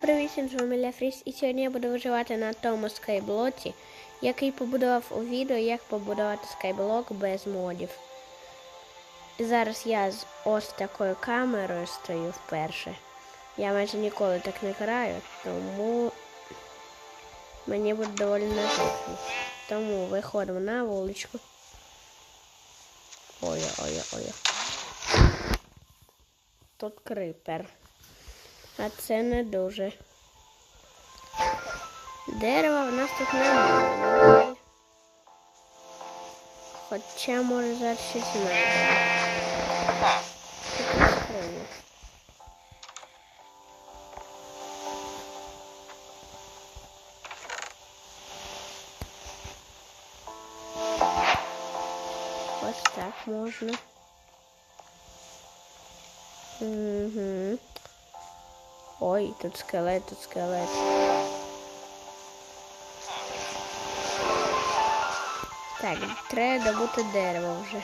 Привіт, з вами Ля Фріс, і сьогодні я буду виживати на тому скайблоці, який побудував у відео, як побудувати скайблок без модів. І зараз я з ось такою камерою стою вперше. Я майже ніколи так не граю, тому мені буде доволі незручно. Тому виходимо на вуличку. Ой, ой, ой. Тут крипер. А це не дуже. Дерева в нас тут немає. Хоча може зараз щось знайдемо. Ось так можна. Ой, тут скелет, тут скелет. Так, треба добути дерево вже.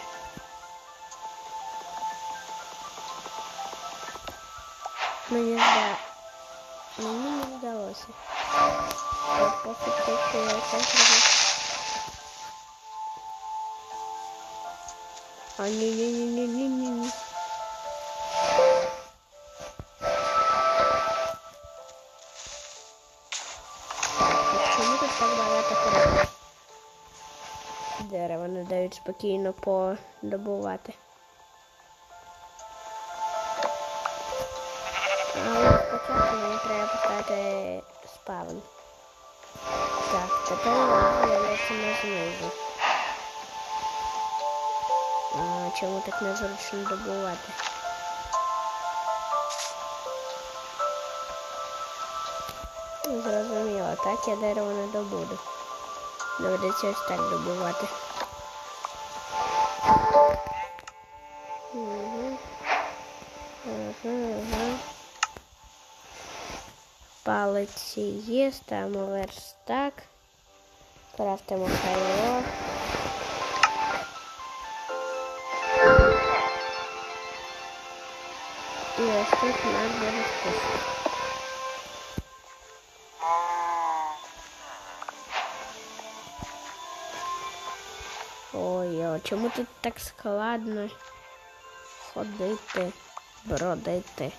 Мені зда... Мені не вдалося. Поки тільки я так зроблю. А ні-ні-ні-ні-ні-ні. Дерева не дають спокійно подобувати. Але спочатку мені треба поставити спавн. Так, тепер з'являється на знизу. Чому так незручно добувати? Зрозуміло, так я дерево не добуду. Доведеться ось так добувати. Палиці є, ставимо верстак. Крафтимо хайло. І ось тут нас буде список. Ой, а чому тут так складно ходити, бродити?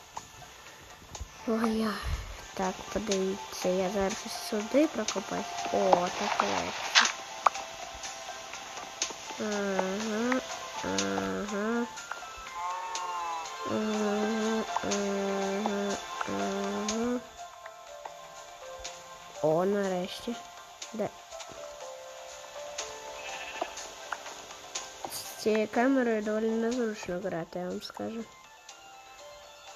Ой, я. Так, подивіться, я зараз сюди прокопаю. О, так легше. Ага, ага. Ага, ага, ага. О, нарешті. Де? З цією камерою доволі незручно грати, я вам скажу.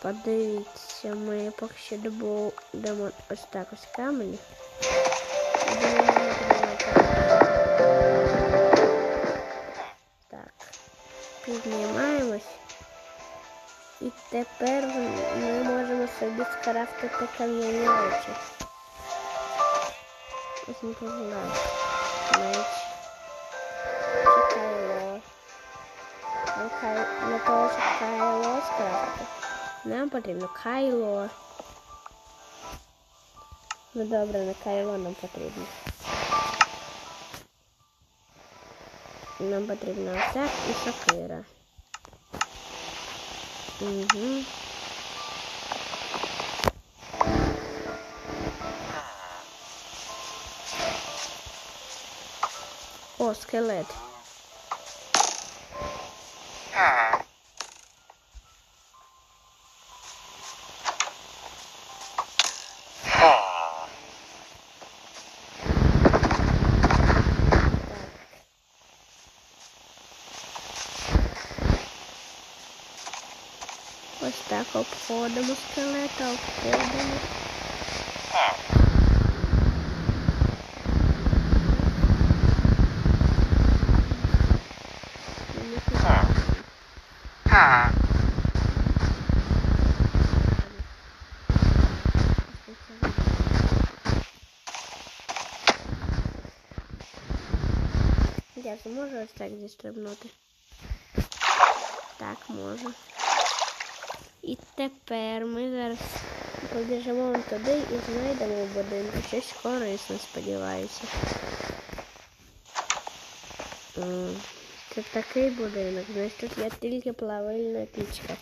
Подивіться, ми поки що добудемо ось так ось камені. Будемо відкривати. Так, піднімаємось. І тепер ми можемо собі скрафтити кам'яні речі. Ось не познаю. Нам потрібно кайло. Ну добре, на кайло нам потрібно. Нам потрібно так і сокира. Угу. О, скелет. Ось так обходимо скелета, обходимо. Я зможу ось так зістрибнути. Так, можу. І тепер ми зараз побіжимо туди і знайдемо в будинку щось корисне, сподіваюся. Це такий будинок, значить тут є тільки плавильна пічка.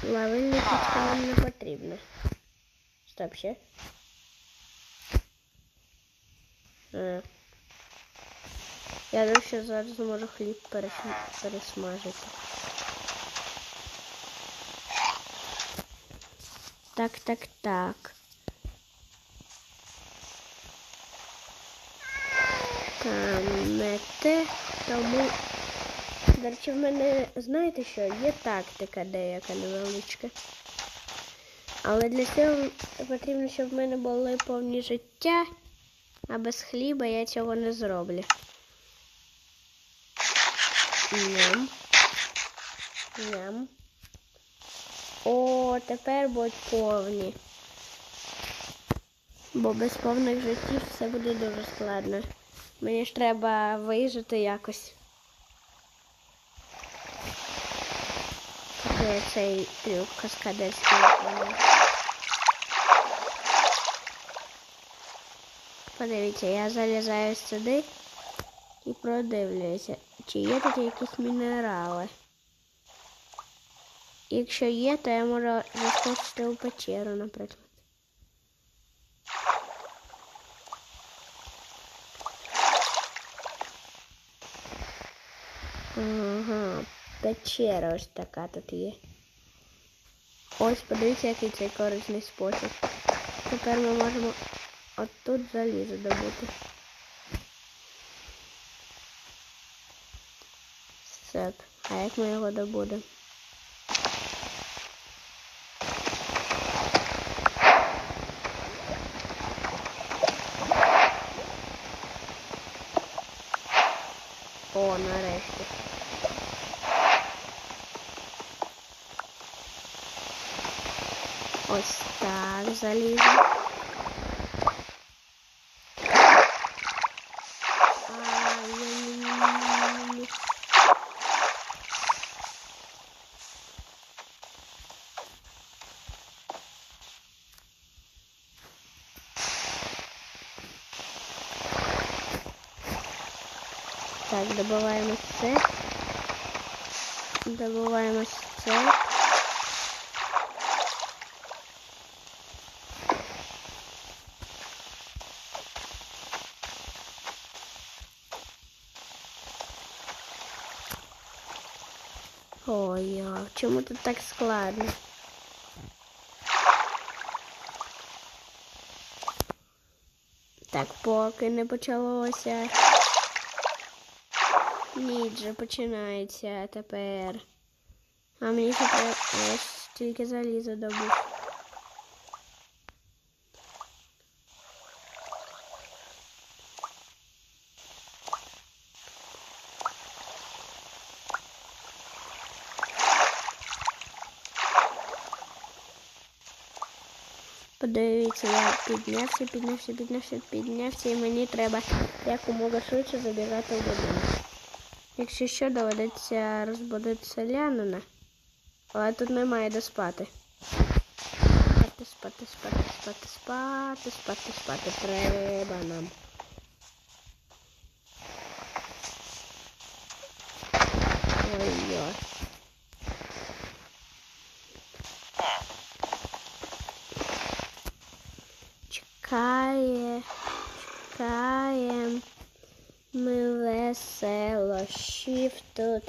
Плавильна пічка нам не потрібна. Стоп ще. А. Я думаю, що зараз зможу хліб пересм- пересмажити. Так, так, так. Там не те, тому. До речі, в мене, знаєте що, є тактика деяка невеличка. Але для цього потрібно, щоб в мене були повні життя, а без хліба я цього не зроблю. Ням. Ням. О, тепер будуть повні. Бо без повних життів все буде дуже складно. Мені ж треба вижити якось. Я цей трюк каскадерський. Подивіться, я залізаю сюди і продивлююся, чи є тут якісь мінерали. Якщо є, то я можу заскочити у печеру, наприклад. Ага, печера ось така тут є. Ось подивіться, який цей корисний спосіб. Тепер ми можемо отут залізо добути. Так, а як ми його добудемо? О, нарешті. Ось так залізо. Ай-яй-яй-яй-яй. Так, добиваємо це. Добиваємо це. Ой, а чому тут так складно? Так, поки не почалося. Ніч же починається тепер. А мені тепер ось тільки залізо добув. Подивіться, я піднявся, піднявся, піднявся, піднявся, і мені треба якомога швидше забігати в будинок. Якщо що, доведеться розбудити селянина, але тут немає де спати. Спати, спати, спати, спати, спати, спати, спати. Треба нам. Ой-ой. Чекає, чекаєм. Ми весело щів тут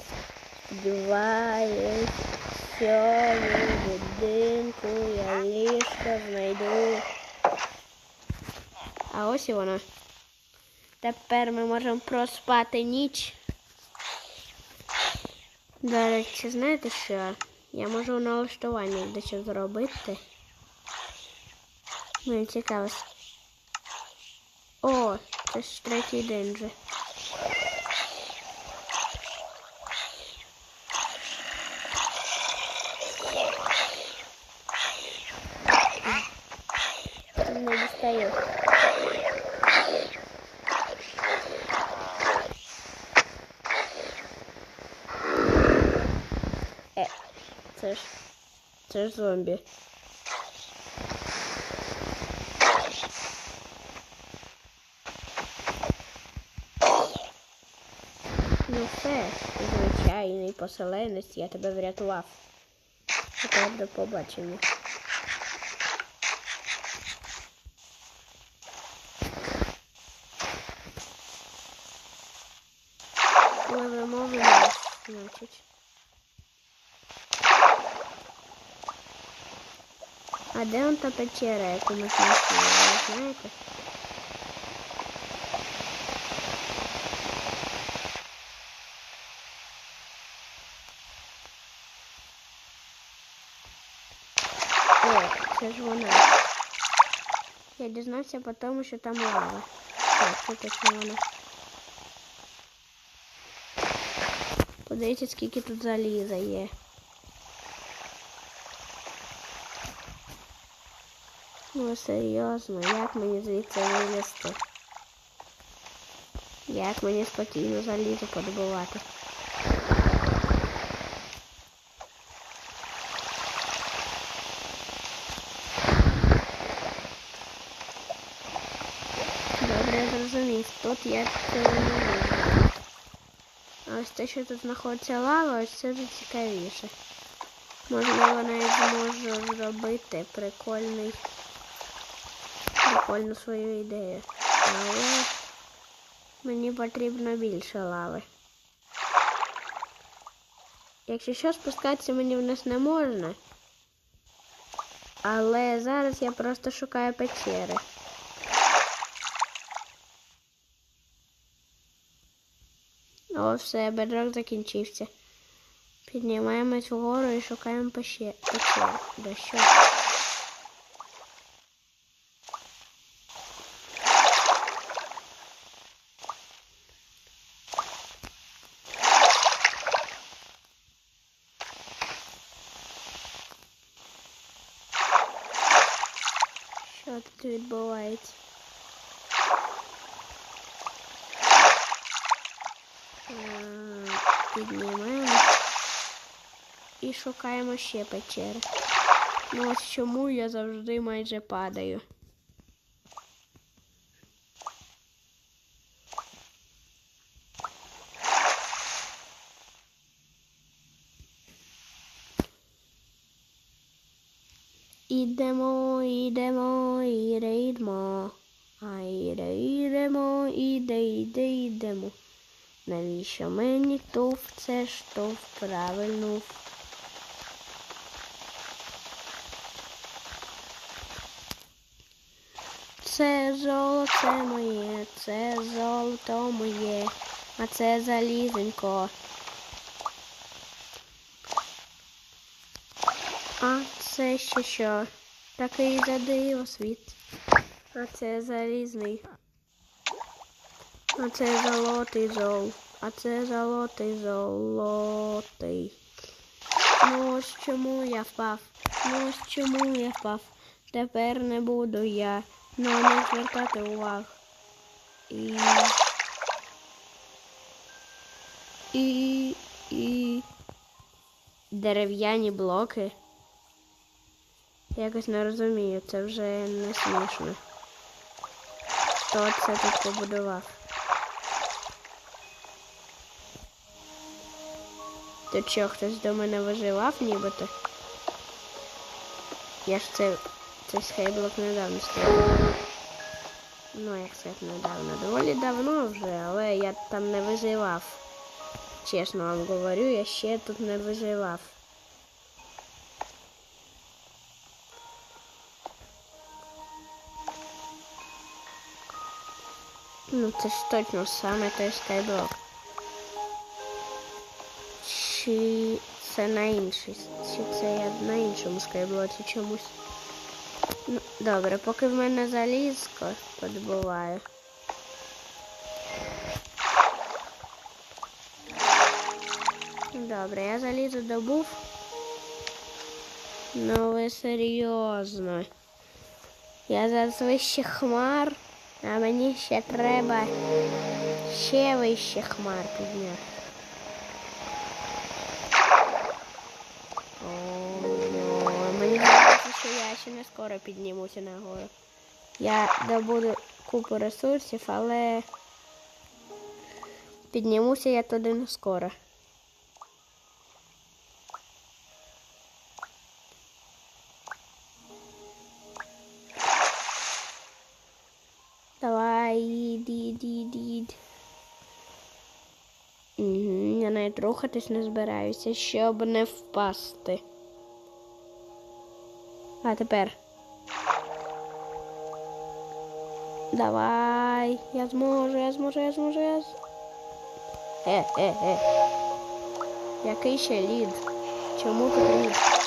що в будинку я ліжко знайду. А ось і воно. Тепер ми можемо проспати ніч. До речі, знаєте що? Я можу в налаштуваннях дещо зробити. Мені цікаво. О, це ж третій день вже. Не дістаю. Е, це ж. Це ж зомбі. Ну все, звичайний поселенець, я тебе врятував. Тепер до побачення. Але вимовлення, значить. А де он та печера, яку ми знайшли, ви знаєте? це ж вона. Я дізнався по тому, що там лава. Так, це точно вона. Подивіться, скільки тут заліза є. Ну, серйозно, як мені звідси вилізти? Як мені спокійно залізо подобувати? Я можу. Ось те, що тут знаходиться лава, ось це цікавіше. Можливо, навіть зможу зробити прикольний прикольну свою ідею. Але мені потрібно більше лави. Якщо що, спускатися мені вниз не можна. Але зараз я просто шукаю печери. О, все, бедрок закінчився. Піднімаємось вгору і шукаємо. Да що? Що тут відбувається? Піднімаємо і шукаємо ще печери. Ну ось чому я завжди майже падаю. Ідемо, ідемо, іде, йдемо. А іде, ідемо, іде, іде, йдемо. Навіщо мені туф, це ж туф правильно. Це золоце моє, це золото моє, а це залізенько. А це ще що? Такий задиво світ. А це залізний. А це золотий зол. А це золотий золотий. Ну ось чому я впав. Ну ось чому я впав. Тепер не буду я на них звертати увагу. І. І. І. Дерев'яні блоки. Якось не розумію, це вже не смішно. Хто це тут побудував? Тут що, хтось до мене виживав нібито? Я ж це цей скайблок недавно створив. Ну, як сказати, недавно. Доволі давно вже, але я там не виживав. Чесно вам говорю, я ще тут не виживав. Ну, це ж точно саме той скайблок. Чи це на інший? Чи це я на іншому скайблоці чомусь? Ну, добре, поки в мене залізко подобуває. Добре, я залізо добув. Ну ви серйозно. Я зараз вище хмар, а мені ще треба ще вище хмар підняти. О, мені здається, що я ще не скоро піднімуся нагору. Я добуду купу ресурсів, але Піднімуся я туди не скоро. Навіть рухатись не збираюся, щоб не впасти. А тепер. Давай, я зможу, я зможу, я зможу, я зможу. Е, е, е. Який ще лід? Чому тут лід?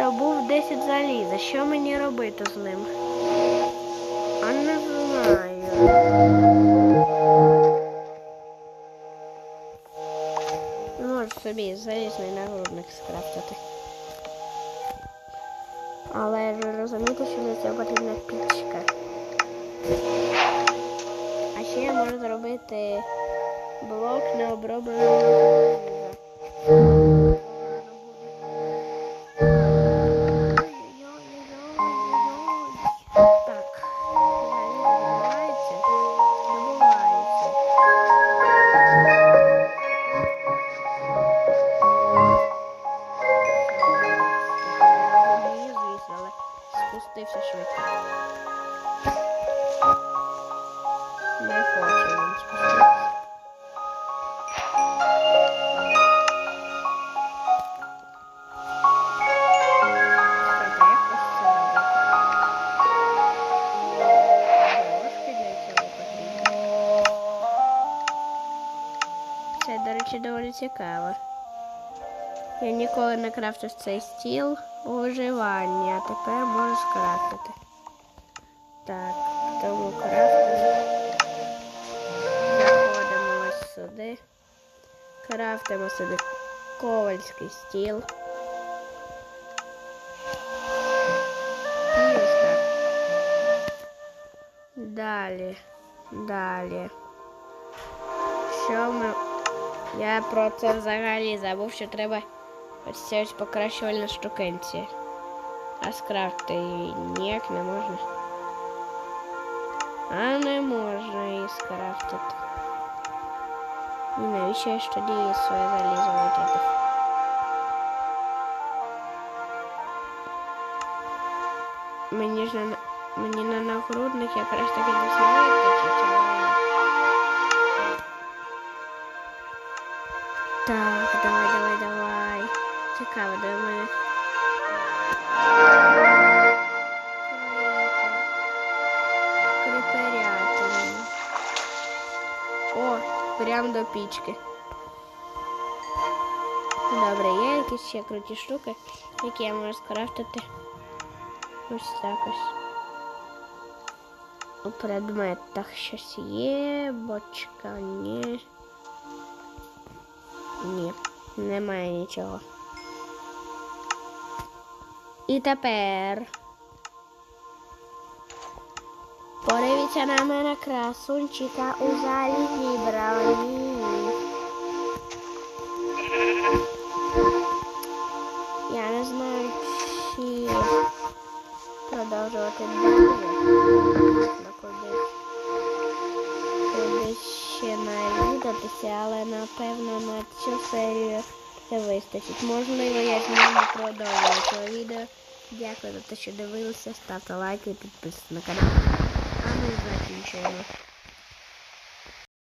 Добув 10 заліза. Що мені робити з ним? А не знаю. Можу собі залізний нагрудник скрафтити. Але ж розумієте, що для цього потрібна пічка. А ще я можу зробити блок необробленого заліза. цікаво. Я ніколи не крафтив цей стіл у виживанні, а тепер можу скрафтити. Так, тому крафтимо. Заходимо ось сюди. Крафтимо собі ковальський стіл. І ось так. Далі. Далі. Що ми. Я про це взагалі забув, що треба ось ця ось покращувальна штукенція. А скрафти її ніяк не можна. А не можна її скрафтити. І навіщо я ж тоді її своє залізо викидав? Мені ж на мені на нагрудник якраз таки не вистачить, Так, давай, давай, давай. Цікаво, де мене. Кріперятина. О, прям до пічки. Добре, є якісь ще круті штуки, які я можу скрафтити. Ось так ось. У предметах щось є, бочка, ні. Ні, немає нічого. І тепер. Подивіться на мене красунчика у залізній броні. Я не знаю, чи продовжувати далі. Навідатися, але напевно на цю серію це вистачить. Можливо, я зніму продовжую цього відео. Дякую за те, що дивилися. Ставте лайки і підписуйтесь на канал. А ми закінчуємо.